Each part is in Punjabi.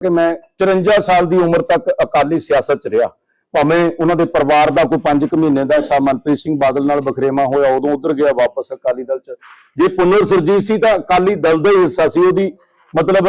ਕਿ ਮੈਂ 54 ਸਾਲ ਦੀ ਉਮਰ ਤੱਕ ਅਕਾਲੀ ਸਿਆਸਤ 'ਚ ਰਿਹਾ। ਭਾਵੇਂ ਉਹਨਾਂ ਦੇ ਪਰਿਵਾਰ ਦਾ ਕੋਈ 5 ਮਹੀਨੇ ਦਾ ਹਿੱਸਾ ਮਨਪ੍ਰੀਤ ਸਿੰਘ ਬਾਦਲ ਨਾਲ ਬਖਰੇਵਾ ਹੋਇਆ, ਉਦੋਂ ਉਧਰ ਗਿਆ ਵਾਪਸ ਅਕਾਲੀ ਦਲ 'ਚ। ਜੇ ਪੁਨਰ ਸੁਰਜੀਤ ਸੀ ਤਾਂ ਅਕਾਲੀ ਦਲ ਦਾ ਹੀ ਹਿੱਸਾ ਸੀ, ਉਹਦੀ ਮਤਲਬ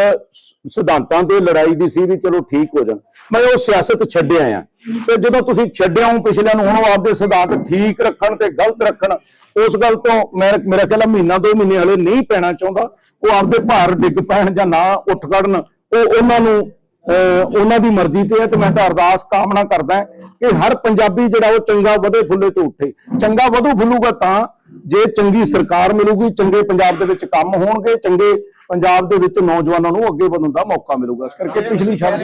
ਸਿਧਾਂਤਾਂ ਤੇ ਲੜਾਈ ਦੀ ਸੀ ਵੀ ਚਲੋ ਠੀਕ ਹੋ ਜਾਣ। ਮੈਂ ਉਹ ਸਿਆਸਤ ਛੱਡਿਆ ਆ ਤੇ ਜਦੋਂ ਤੁਸੀਂ ਛੱਡਿਆ ਹੋ ਪਿਛਲਿਆਂ ਨੂੰ, ਹੁਣ ਉਹ ਆਪਦੇ ਸਿਧਾਂਤ ਠੀਕ ਰੱਖਣ ਤੇ ਗਲਤ ਰੱਖਣ, ਉਸ ਗੱਲ ਤੋਂ ਮੈਂ, ਮੇਰਾ ਖਿਆਲ ਮਹੀਨਾ ਦੋ ਮਹੀਨੇ ਹਲੇ ਨਹੀਂ ਪੈਣਾ ਚਾਹੁੰਦਾ। ਉਹ ਆਪਦੇ ਭਾਰ ਡਿੱਗ ਪੈਣ ਜਾਂ ਨਾ ਉੱਠ ਖੜਨ ਉਹ ਉਹਨਾਂ ਨੂੰ, ਅਹ, ਉਹਨਾਂ ਦੀ ਮਰਜ਼ੀ ਤੇ ਹੈ ਤੇ ਮੈਂ ਤਾਂ ਅਰਦਾਸ ਕਾਮਨਾ ਕਰਦਾ ਕਿ ਹਰ ਪੰਜਾਬੀ ਜਿਹੜਾ ਉਹ ਚੰਗਾ ਵਧੇ ਫੁੱਲੇ ਤੋਂ ਉੱਠੇ। ਚੰਗਾ ਵਧੂ ਫੁੱਲੂਗਾ ਤਾਂ ਜੇ ਚੰਗੀ ਸਰਕਾਰ ਮਿਲੂਗੀ, ਚੰਗੇ ਪੰਜਾਬ ਦੇ ਵਿੱਚ ਕੰਮ ਹੋਣਗੇ, ਚੰਗੇ ਪੰਜਾਬ ਦੇ ਵਿੱਚ ਨੌਜਵਾਨਾਂ ਨੂੰ ਅੱਗੇ ਵਧਣ ਦਾ ਮੌਕਾ ਮਿਲੂਗਾ। ਇਸ ਕਰਕੇ ਪਿਛਲੀ ਛੱਡ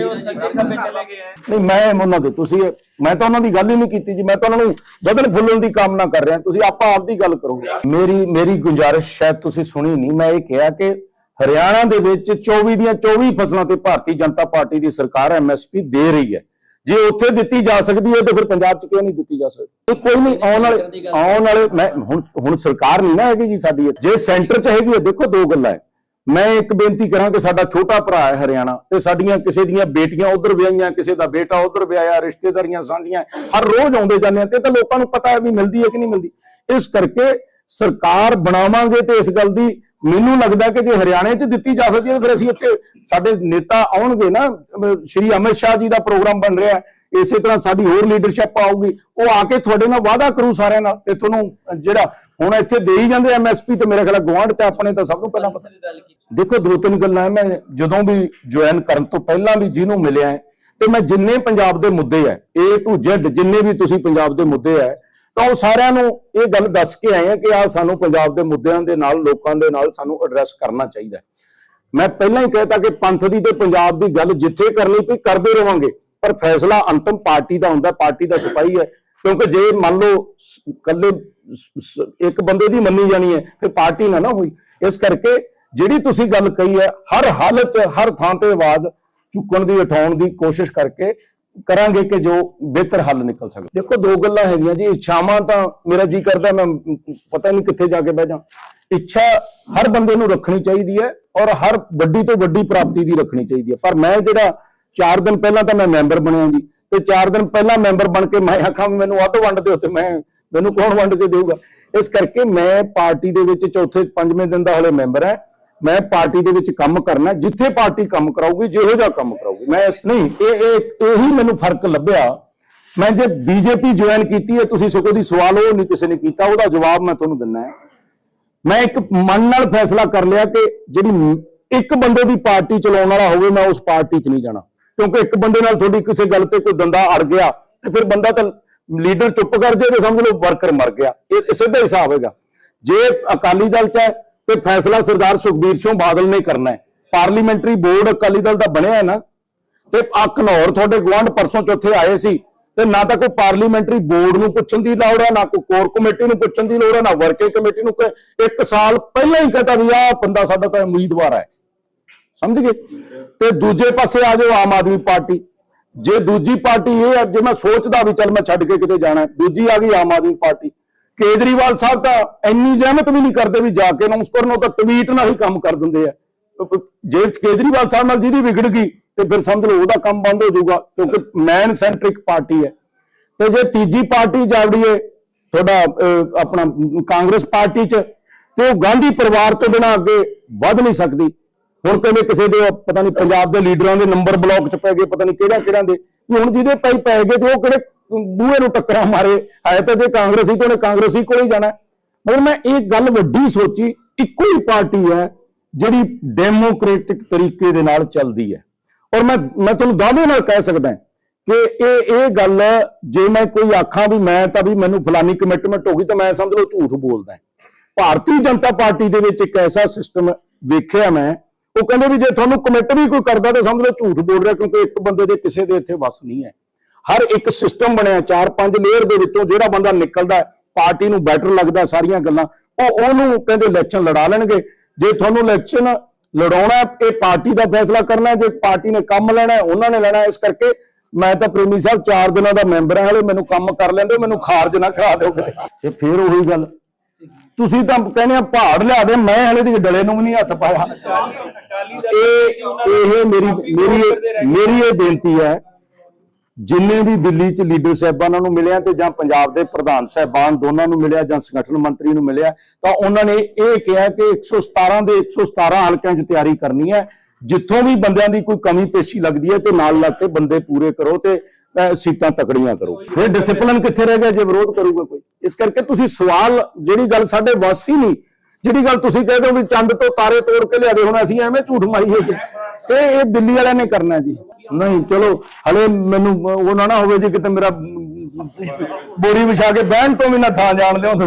ਨਹੀਂ, ਮੈਂ ਉਹਨਾਂ ਦੇ ਤੁਸੀਂ, ਮੈਂ ਤਾਂ ਉਹਨਾਂ ਦੀ ਗੱਲ ਹੀ ਨਹੀਂ ਕੀਤੀ ਜੀ। ਮੈਂ ਤਾਂ ਉਹਨਾਂ ਨੂੰ ਵਧਣ ਫੁੱਲਣ ਦੀ ਕਾਮਨਾ ਕਰ ਰਿਹਾ। ਤੁਸੀਂ ਆਪਾਂ ਆਪ ਦੀ ਗੱਲ ਕਰੋ। ਮੇਰੀ ਮੇਰੀ ਗੁੰਜਾਰਿਸ਼ ਸ਼ਾਇਦ ਤੁਸੀਂ ਸੁਣੀ ਨਹੀਂ। ਮੈਂ ਇਹ ਕਿਹਾ ਕਿ ਹਰਿਆਣਾ ਦੇ ਵਿੱਚ 24 ਦੀਆਂ 24 ਫਸਲਾਂ ਤੇ ਭਾਰਤੀ ਜਨਤਾ ਪਾਰਟੀ ਦੀ ਸਰਕਾਰ ਐਮਐਸਪੀ ਦੇ ਰਹੀ ਹੈ। ਜੇ ਉੱਥੇ ਦਿੱਤੀ ਜਾ ਸਕਦੀ ਹੈ ਤਾਂ ਫਿਰ ਪੰਜਾਬ 'ਚ ਕਿਉਂ ਨਹੀਂ ਦਿੱਤੀ ਜਾ ਸਕਦੀ? ਇਹ ਕੋਈ ਨਹੀਂ ਆਉਣ ਵਾਲੇ ਆਉਣ ਵਾਲੇ ਮੈਂ ਹੁਣ ਹੁਣ ਸਰਕਾਰ ਨਹੀਂ ਨਾ ਹੈਗੀ ਜੀ ਸਾਡੀ ਜੇ ਸੈਂਟਰ 'ਚ ਹੈਗੀ ਹੈ ਦੇਖੋ ਦੋ ਗੱਲਾਂ ਹੈ। ਮੈਂ ਇੱਕ ਬੇਨਤੀ ਕਰਾਂ ਕਿ ਸਾਡਾ ਛੋਟਾ ਭਰਾ ਹੈ ਹਰਿਆਣਾ ਤੇ ਸਾਡੀਆਂ ਕਿਸੇ ਦੀਆਂ ਬੇਟੀਆਂ ਉਧਰ ਵਿਆਹੀਆਂ ਕਿਸੇ ਦਾ ਬੇਟਾ ਉਧਰ ਵਿਆਹਿਆ ਰਿਸ਼ਤੇਦਾਰੀਆਂ ਸਾਂਝੀਆਂ ਹਰ ਰੋਜ਼ ਆਉਂਦੇ ਜਾਂਦੇ ਆ ਤੇ ਤਾਂ ਲੋਕਾਂ ਨੂੰ ਪਤਾ ਹੈ ਵੀ ਮਿਲਦੀ ਹੈ ਕਿ ਨਹੀਂ ਮਿਲਦੀ। ਇਸ ਕਰਕੇ ਸਰਕਾਰ ਬਣਾਵਾਂਗੇ ਤੇ ਇਸ ਗੱਲ ਦੀ ਮੈਨੂੰ ਲੱਗਦਾ ਕਿ ਜੇ ਹਰਿਆਣੇ 'ਚ ਦਿੱਤੀ ਜਾ ਸਕਦੀ ਹੈ ਫਿਰ ਅਸੀਂ ਉੱਥੇ ਸਾਡੇ ਨੇਤਾ ਆਉਣਗੇ ਨਾ ਸ਼੍ਰੀ ਅਮਿਤ ਸ਼ਾਹ ਜੀ ਦਾ ਪ੍ਰੋਗਰਾਮ ਬਣ ਰਿਹਾ ਹੈ। ਇਸੇ ਤਰ੍ਹਾਂ ਸਾਡੀ ਹੋਰ ਲੀਡਰਸ਼ਿਪ ਆਊਗੀ। ਉਹ ਆ ਕੇ ਤੁਹਾਡੇ ਨਾਲ ਵਾਅਦਾ ਕਰੂ ਸਾਰਿਆਂ ਨਾਲ ਤੇ ਤੁਹਾਨੂੰ ਜਿਹੜਾ ਹੁਣ ਇੱਥੇ ਦੇ ਹੀ ਜਾਂਦੇ ਐਮਐਸਪੀ ਤੇ ਮੇਰੇ ਖਿਆਲ ਗਵਾਂਢ ਚ ਆਪਣੇ ਤਾਂ ਸਭ ਨੂੰ ਪਹਿਲਾਂ ਪਤਾ। ਦੇਖੋ, ਦੋ ਤਿੰਨ ਗੱਲਾਂ ਹੈ। ਮੈਂ ਜਦੋਂ ਵੀ ਜੁਆਇਨ ਕਰਨ ਤੋਂ ਪਹਿਲਾਂ ਵੀ ਜਿਹਨੂੰ ਮਿਲਿਆ ਹੈ, ਤੇ ਮੈਂ ਜਿੰਨੇ ਪੰਜਾਬ ਦੇ ਮੁੱਦੇ ਹੈ ਏ ਟੂ Z ਜਿੰਨੇ ਵੀ ਤੁਸੀਂ ਪੰਜਾਬ ਦੇ ਮੁੱਦੇ ਹੈ ਤਾਂ ਉਹ ਸਾਰਿਆਂ ਨੂੰ ਇਹ ਗੱਲ ਦੱਸ ਕੇ ਆਏ ਆ ਕਿ ਆ ਸਾਨੂੰ ਪੰਜਾਬ ਦੇ ਮੁੱਦਿਆਂ ਦੇ ਨਾਲ, ਲੋਕਾਂ ਦੇ ਨਾਲ ਸਾਨੂੰ ਐਡਰੈਸ ਕਰਨਾ ਚਾਹੀਦਾ ਮੈਂ ਪਹਿਲਾਂ ਹੀ ਕਹਿਤਾ ਕਿ ਪੰਥ ਦੀ ਤੇ ਪੰਜਾਬ ਦੀ ਗੱਲ ਜਿੱਥੇ ਕਰਨੀ ਪਈ, ਕਰਦੇ ਰਵਾਂਗੇ। ਪਰ ਫੈਸਲਾ ਅੰਤਮ ਪਾਰਟੀ ਦਾ ਹੁੰਦਾ, ਪਾਰਟੀ ਦਾ ਸਿਪਾਹੀ ਹੈ। ਕਿਉਂਕਿ ਜੇ ਮੰਨ ਲਓ ਸ- ਇਕੱਲੇ ਇੱਕ ਬੰਦੇ ਦੀ ਮੰਨੀ ਜਾਣੀ ਹੈ, ਫਿਰ ਪਾਰਟੀ ਨਾ ਨਾ ਹੋਈ। ਇਸ ਕਰਕੇ ਜਿਹੜੀ ਤੁਸੀਂ ਗੱਲ ਕਹੀ ਹੈ, ਹਰ ਹਾਲਤ ਹਰ ਥਾਂ ਤੇ ਆਵਾਜ਼ ਚੁੱਕਣ ਦੀ, ਉਠਾਉਣ ਦੀ ਕੋਸ਼ਿਸ਼ ਕਰਕੇ ਕਰਾਂਗੇ ਕਿ ਜੋ ਬਿਹਤਰ ਹੱਲ ਨਿਕਲ ਸਕੇ। ਦੇਖੋ, ਦੋ ਗੱਲਾਂ ਹੈਗੀਆਂ ਜੀ, ਇੱਛਾਵਾਂ ਤਾਂ ਮੇਰਾ ਜੀ ਕਰਦਾ, ਮੈਂ ਪਤਾ ਨਹੀਂ ਕਿੱਥੇ ਜਾ ਕੇ ਬਹਿ ਜਾ ਇੱਛਾ ਹਰ ਬੰਦੇ ਨੂੰ ਰੱਖਣੀ ਚਾਹੀਦੀ ਹੈ ਔਰ ਹਰ ਵੱਡੀ ਤੋਂ ਵੱਡੀ ਪ੍ਰਾਪਤੀ ਦੀ ਰੱਖਣੀ ਚਾਹੀਦੀ ਹੈ। ਪਰ ਮੈਂ ਜਿਹੜਾ 4 ਦਿਨ ਪਹਿਲਾਂ ਤਾਂ ਮੈਂ ਮੈਂਬਰ ਬਣਿਆ ਜੀ, ਤੇ 4 ਦਿਨ ਪਹਿਲਾਂ ਮੈਂਬਰ ਬਣ ਕੇ ਮੈਂ ਆਖਾਂ ਵੀ ਮੈਨੂੰ ਅੱਧ ਵੰਡ ਦਿਓ ਤੇ ਮੈਂ, ਮੈਨੂੰ ਕੌਣ ਵੰਡ ਕੇ ਦੇਊਗਾ? ਇਸ ਕਰਕੇ ਮੈਂ ਪਾਰਟੀ ਦੇ ਵਿੱਚ ਚੌਥੇ ਪੰਜਵੇਂ ਦਿਨ ਦਾ ਹਲੇ ਮੈਂਬਰ ਹੈ। ਮੈਂ ਪਾਰਟੀ ਦੇ ਵਿੱਚ ਕੰਮ ਕਰਨਾ ਜਿੱਥੇ ਪਾਰਟੀ ਕੰਮ ਕਰਾਊਗੀ, ਜਿਹੋ ਜਿਹਾ ਕੰਮ ਕਰਾਊਗੀ। ਮੈਂ ਇਸ ਨਹੀਂ, ਇਹ ਇਹ ਇਹੀ ਮੈਨੂੰ ਫ਼ਰਕ ਲੱਭਿਆ। ਮੈਂ ਜੇ ਬੀਜੇਪੀ ਜੁਆਇਨ ਕੀਤੀ ਹੈ, ਤੁਸੀਂ ਸਗੋਂ ਦੀ ਸਵਾਲ ਉਹ ਨਹੀਂ ਕਿਸੇ ਨੇ ਕੀਤਾ, ਉਹਦਾ ਜਵਾਬ ਮੈਂ ਤੁਹਾਨੂੰ ਦਿੰਨਾ ਹੈ। ਮੈਂ ਇੱਕ ਮਨ ਨਾਲ ਫੈਸਲਾ ਕਰ ਲਿਆ ਕਿ ਜਿਹੜੀ ਇੱਕ ਬੰਦੇ ਦੀ ਪਾਰਟੀ ਚਲਾਉਣ ਵਾਲਾ ਹੋਵੇ, ਮੈਂ ਉਸ ਪਾਰਟੀ 'ਚ ਨਹੀਂ ਜਾਣਾ। ਕਿਉਂਕਿ ਇੱਕ ਬੰਦੇ ਨਾਲ ਤੁਹਾਡੀ ਕਿਸੇ ਗੱਲ ਤੇ ਕੋਈ ਦੰਦਾ ਅੜ ਗਿਆ, ਤੇ ਫਿਰ ਬੰਦਾ ਤਾਂ ਲੀਡਰ ਚੁੱਪ ਕਰ ਜਾਏ ਤੇ ਸਮਝ ਲਓ ਵਰਕਰ ਮਰ ਗਿਆ। ਇਹ ਸਿੱਧਾ ਹਿਸਾਬ ਹੈਗਾ। ਜੇ ਅਕਾਲੀ ਦਲ 'ਚ ਹੈ ਤੇ ਫੈਸਲਾ ਸਰਦਾਰ ਸੁਖਬੀਰ ਸਿੰਘ ਬਾਦਲ ਨੇ ਕਰਨਾ ਹੈ। ਪਾਰਲੀਮੈਂਟਰੀ ਬੋਰਡ ਅਕਾਲੀ ਦਲ ਦਾ ਬਣਿਆ ਹੈ ਨਾ। ਤੇ ਆ ਘਨੌਰ ਤੁਹਾਡੇ ਗਵਾਂਢ ਪਰਸੋਂ ਚੌਥੇ ਆਏ ਸੀ। ਤੇ ਨਾ ਤਾਂ ਕੋਈ ਪਾਰਲੀਮੈਂਟਰੀ ਬੋਰਡ ਨੂੰ ਪੁੱਛਣ ਦੀ ਲੋੜ ਹੈ, ਨਾ ਕੋਈ ਕੋਰ ਕਮੇਟੀ ਨੂੰ ਪੁੱਛਣ ਦੀ ਲੋੜ ਹੈ, ਨਾ ਵਰਕਿੰਗ ਕਮੇਟੀ ਨੂੰ ਇੱਕ ਸਾਲ ਪਹਿਲਾਂ ਹੀ ਕਹਤਾ ਵੀ ਆਹ ਬੰਦਾ ਸਾਡਾ ਤਾਂ ਉਮੀਦਵਾਰ ਹੈ। ਸਮਝ ਗਏ? ਤੇ ਦੂਜੇ ਪਾਸੇ ਆ ਜਾਓ ਆਮ ਆਦਮੀ ਪਾਰਟੀ। ਜੇ ਦੂਜੀ ਪਾਰਟੀ ਇਹ ਹੈ, ਜੇ ਮੈਂ ਸੋਚਦਾ ਵੀ ਚੱਲ ਮੈਂ ਛੱਡ ਕੇ ਕਿਤੇ ਜਾਣਾ ਦੂਜੀ ਆ ਗਈ ਆਮ ਆਦਮੀ ਪਾਰਟੀ। ਕੇਜਰੀਵਾਲ ਸਾਹਿਬ ਤਾਂ ਇੰਨੀ ਜ਼ਹਿਮਤ ਵੀ ਨਹੀਂ ਕਰਦੇ ਵੀ ਜਾ ਕੇ ਅਨਾਉਂਸ ਕਰਨ, ਉਹ ਤਾਂ ਟਵੀਟ ਨਾਲ ਹੀ ਕੰਮ ਕਰ ਦਿੰਦੇ ਆ। ਜੇ ਕੇਜਰੀਵਾਲ ਸਾਹਿਬ ਨਾਲ ਜਿਹਦੀ ਵਿਗੜ ਗਈ, ਤੇ ਫਿਰ ਸਮਝ ਲਓ ਉਹਦਾ ਕੰਮ ਬੰਦ ਹੋ ਜਾਊਗਾ, ਕਿਉਂਕਿ ਮੈਨ ਸੈਂਟਰਿਕ ਪਾਰਟੀ ਹੈ। ਤੇ ਜੇ ਤੀਜੀ ਪਾਰਟੀ ਜਾਵੜੀਏ ਤੁਹਾਡਾ ਆਪਣਾ ਕਾਂਗਰਸ ਪਾਰਟੀ 'ਚ, ਤੇ ਉਹ ਗਾਂਧੀ ਪਰਿਵਾਰ ਤੋਂ ਬਿਨਾਂ ਅੱਗੇ ਵੱਧ ਨਹੀਂ ਸਕਦੀ। ਹੁਣ ਕਹਿੰਦੇ ਕਿਸੇ ਦੇ, ਪਤਾ ਨਹੀਂ, ਪੰਜਾਬ ਦੇ ਲੀਡਰਾਂ ਦੇ ਨੰਬਰ ਬਲੌਕ 'ਚ ਪੈ ਗਏ, ਪਤਾ ਨਹੀਂ ਕਿਹੜਾ ਕਿਹੜਾ ਦੇ। ਵੀ ਹੁਣ ਜਿਹਦੇ ਪੈ ਪੈ ਗਏ ਤੇ ਉਹ ਕਿਹੜੇ ਬੂਹੇ ਨੂੰ ਟੱਕਰਾਂ ਮਾਰੇ। ਹੈ ਤਾਂ ਜੇ ਕਾਂਗਰਸੀ ਤੋਂ ਨੇ, ਕਾਂਗਰਸੀ ਕੋਲ ਹੀ ਜਾਣਾ। ਹੈ। ਮਗਰ ਮੈਂ ਇਹ ਗੱਲ ਵੱਡੀ ਸੋਚੀ, ਇੱਕੋ ਹੀ ਪਾਰਟੀ ਹੈ ਜਿਹੜੀ ਡੈਮੋਕ੍ਰੈਟਿਕ ਤਰੀਕੇ ਦੇ ਨਾਲ ਚੱਲਦੀ ਹੈ। ਔਰ ਮੈਂ ਮੈਂ ਤੁਹਾਨੂੰ ਦਾਅਵੇ ਨਾਲ ਕਹਿ ਸਕਦਾ ਕਿ ਇਹ ਇਹ ਗੱਲ ਜੇ ਮੈਂ ਕੋਈ ਆਖਾਂ ਵੀ ਮੈਂ ਤਾਂ ਵੀ ਮੈਨੂੰ ਫਲਾਨੀ ਕਮਿਟਮੈਂਟ ਹੋ ਗਈ ਤਾਂ ਮੈਂ ਸਮਝ ਲਓ ਝੂਠ ਬੋਲਦਾ ਭਾਰਤੀ ਜਨਤਾ ਪਾਰਟੀ ਦੇ ਵਿੱਚ ਇੱਕ ਐਸਾ ਸਿਸਟਮ ਵੇਖਿਆ ਮੈਂ, ਉਹ ਕਹਿੰਦੇ ਵੀ ਜੇ ਤੁਹਾਨੂੰ ਕਮਿਟ ਵੀ ਕੋਈ ਕਰਦਾ ਤਾਂ ਸਮਝ ਲਓ ਝੂਠ ਬੋਲ ਰਿਹਾ ਕਿਉਂਕਿ ਇੱਕ ਬੰਦੇ ਦੇ ਕਿਸੇ ਦੇ ਇੱਥੇ ਵਸ ਨਹੀਂ ਹੈ। ਹਰ ਇੱਕ ਸਿਸਟਮ ਬਣਿਆ ਚਾਰ ਪੰਜ ਲੇਅਰ ਦੇ ਵਿੱਚੋਂ ਜਿਹੜਾ ਬੰਦਾ ਨਿਕਲਦਾ ਪਾਰਟੀ ਨੂੰ ਬੈਟਰ ਲੱਗਦਾ ਸਾਰੀਆਂ ਗੱਲਾਂ ਉਹ ਉਹਨੂੰ ਕਹਿੰਦੇ ਇਲੈਕਸ਼ਨ ਲੜਾ ਲੈਣਗੇ ਜੇ ਤੁਹਾਨੂੰ ਇਲੈਕਸ਼ਨ ਲੜਾਉਣਾ ਇਹ ਪਾਰਟੀ ਦਾ ਫੈਸਲਾ ਕਰਨਾ ਜੇ ਪਾਰਟੀ ਨੇ ਕੰਮ ਲੈਣਾ ਉਹਨਾਂ ਨੇ ਲੈਣਾ। ਇਸ ਕਰਕੇ ਮੈਂ ਤਾਂ ਪ੍ਰੇਮੀ ਸਾਹਿਬ 4 ਦਿਨਾਂ ਦਾ ਮੈਂਬਰ ਹਾਂ ਹਲੇ ਮੈਨੂੰ ਕੰਮ ਕਰ ਲੈਂਦੇ ਮੈਨੂੰ ਖਾਰਜ ਨਾ ਕਰਾ ਦਿਓ ਤੇ ਫਿਰ ਉਹੀ ਗੱਲ ਤੁਸੀਂ ਤਾਂ ਕਹਿੰਦੇ ਆ ਪਹਾੜ ਲਿਆ ਦੇ ਮੈਂ ਹਲੇ ਦੀ ਡਲੇ ਨੂੰ ਵੀ ਨਹੀਂ ਹੱਥ ਪਾਇਆ ਇਹ ਇਹ ਮੇਰੀ ਮੇਰੀ। ਮੇਰੀ ਇਹ ਬੇਨਤੀ ਹੈ ਜਿੰਨੇ ਵੀ ਦਿੱਲੀ ਚ ਲੀਡਰ ਸਾਹਿਬਾਨਾਂ ਨੂੰ ਮਿਲਿਆ ਤੇ ਜਾਂ ਪੰਜਾਬ ਦੇ ਪ੍ਰਧਾਨ ਸਾਹਿਬਾਨ ਦੋਨਾਂ ਨੂੰ ਮਿਲਿਆ ਜਾਂ ਸੰਗਠਨ ਮੰਤਰੀ ਨੂੰ ਮਿਲਿਆ, ਤਾਂ ਉਹਨਾਂ ਨੇ ਇਹ ਕਿਹਾ ਕਿ 117 ਦੇ 117 ਹਲਕਿਆਂ 'ਚ ਤਿਆਰੀ ਕਰਨੀ ਹੈ। ਜਿੱਥੋਂ ਵੀ ਬੰਦਿਆਂ ਦੀ ਕੋਈ ਕਮੀ ਪੇਸ਼ੀ ਲੱਗਦੀ ਹੈ ਤੇ ਨਾਲ ਲੱਗ ਕੇ ਬੰਦੇ ਪੂਰੇ ਕਰੋ ਤੇ ਸੀਟਾਂ ਤਕੜੀਆਂ ਕਰੋ। ਫਿਰ ਡਿਸਪਲਿਨ ਕਿੱਥੇ ਰਹਿ ਗਿਆ ਜੇ ਵਿਰੋਧ ਕਰੂਗਾ ਕੋਈ? ਇਸ ਕਰਕੇ ਤੁਸੀਂ ਸਵਾਲ, ਜਿਹੜੀ ਗੱਲ ਸਾਡੇ ਵਾਸੀ ਨਹੀਂ, ਜਿਹੜੀ ਗੱਲ ਤੁਸੀਂ ਕਹਿੰਦੇ ਹੋ ਵੀ ਚੰਦ ਤੋਂ ਤਾਰੇ ਤੋੜ ਕੇ ਲਿਆਦੇ ਹੁਣ ਅਸੀਂ ਐਵੇਂ ਝੂਠ ਮਾਰੀਏ ਕਿ? ਇਹ ਇਹ ਦਿੱਲੀ ਵਾਲਿਆਂ ਨੇ ਕਰਨਾ ਜੀ। ਨਹੀਂ, ਚਲੋ, ਹਲੇ ਮੈਨੂੰ, ਉਹ ਨਾ ਨਾ ਹੋਵੇ ਜੇ, ਕਿਤੇ ਮੇਰਾ ਬੋਰੀ ਵਿਛਾ ਕੇ ਬਹਿਣ ਤੋਂ ਵੀ ਨਾ ਥਾਂ ਜਾਣ ਦਿਓ।